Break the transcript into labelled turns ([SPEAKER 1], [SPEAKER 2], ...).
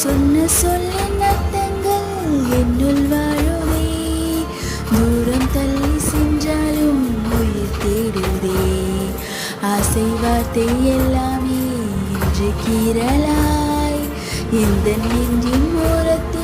[SPEAKER 1] சொன்ன சொல்லின் அர்த்தங்கள் என்னுள் வாழுவே தூரம் தள்ளி சென்றாலும் உயிர் தேடுதே. ஆசை வார்த்தை எல்லாமே இன்று கீரலாய் எந்த நெஞ்சின் ஓரத்தில்